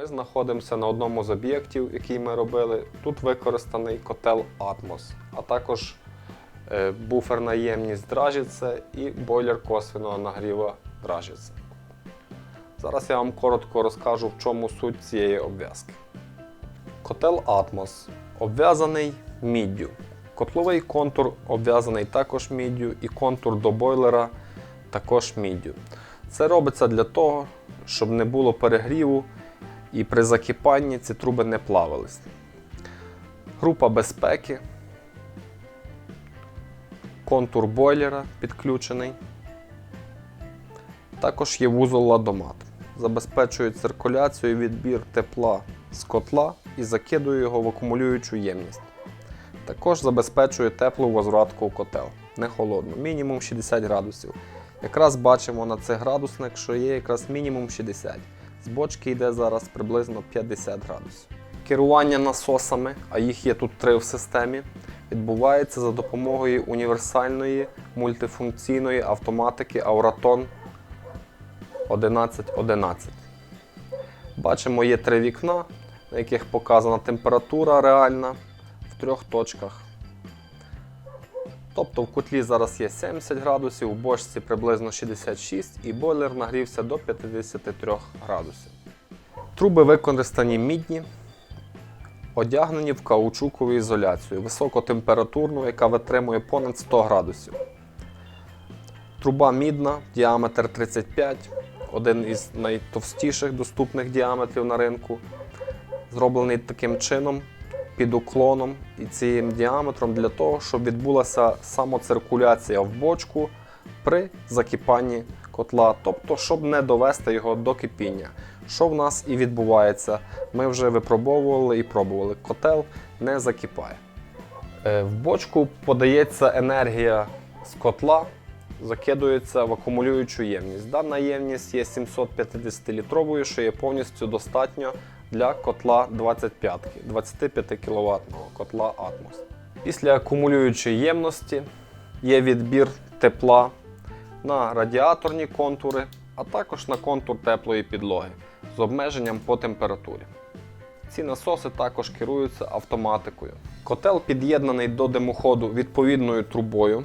Ми знаходимося на одному з об'єктів, який ми робили. Тут використаний котел Атмос, а також е, буферна ємність Дражіце і бойлер косвіного нагріва Дражіце. Зараз я вам коротко розкажу, в чому суть цієї обв'язки. Котел Атмос обв'язаний міддю. Котловий контур обв'язаний також міддю, і контур до бойлера також міддю. Це робиться для того, щоб не було перегріву і при закипанні ці труби не плавились. Група безпеки, контур бойлера підключений. Також є вузол ладомат. Забезпечує циркуляцію відбір тепла з котла і закидує його в акумулюючу ємність. Також забезпечує теплу возвратку у котел, не холодну, мінімум 60 градусів. Якраз бачимо на цих градусник, що є якраз мінімум 60. З бочки йде зараз приблизно 50 градусів. Керування насосами, а їх є тут три в системі, відбувається за допомогою універсальної мультифункційної автоматики Auraton 1111. Бачимо, є три вікна, на яких показана температура реальна в трьох точках. Тобто в котлі зараз є 70 градусів, в бочці приблизно 66 і бойлер нагрівся до 53 градусів. Труби використані мідні, одягнені в каучукову ізоляцію високотемпературну, яка витримує понад 100 градусів. Труба мідна, діаметр 35, один із найтовстіших доступних діаметрів на ринку. Зроблений таким чином, під уклоном і цим діаметром для того, щоб відбулася самоциркуляція в бочку при закипанні котла, тобто, щоб не довести його до кипіння. Що в нас і відбувається, ми вже випробовували і пробували. Котел не закипає. Е, В бочку подається енергія з котла, закидується в акумулюючу ємність. Дана ємність є 750-літровою, що є повністю достатньо для котла 25 25 кВт котла Atmos. Після акумулюючої ємності є відбір тепла на радіаторні контури, а також на контур теплої підлоги з обмеженням по температурі. Ці насоси також керуються автоматикою. Котел під'єднаний до димоходу відповідною трубою,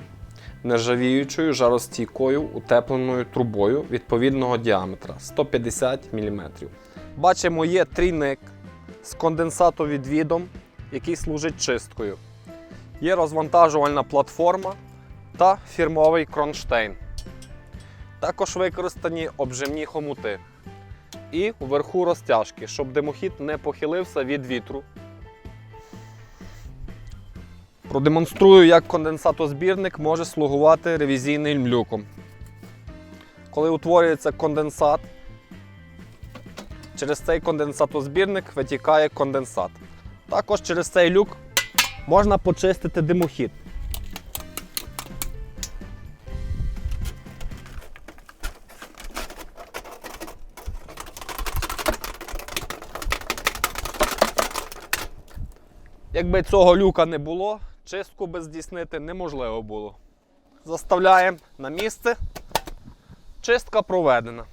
нержавіючою жаростійкою утепленою трубою відповідного діаметра 150 мм. Бачимо, є трійник з конденсатовідвідом, який служить чисткою. Є розвантажувальна платформа та фірмовий кронштейн. Також використані обжимні хомути. І вверху розтяжки, щоб димохід не похилився від вітру. Продемонструю, як конденсатозбірник може слугувати ревізійним люком. Коли утворюється конденсат, через цей конденсатозбірник витікає конденсат. Також через цей люк можна почистити димохід. Якби цього люка не було, чистку би здійснити неможливо було. Заставляємо на місце. Чистка проведена.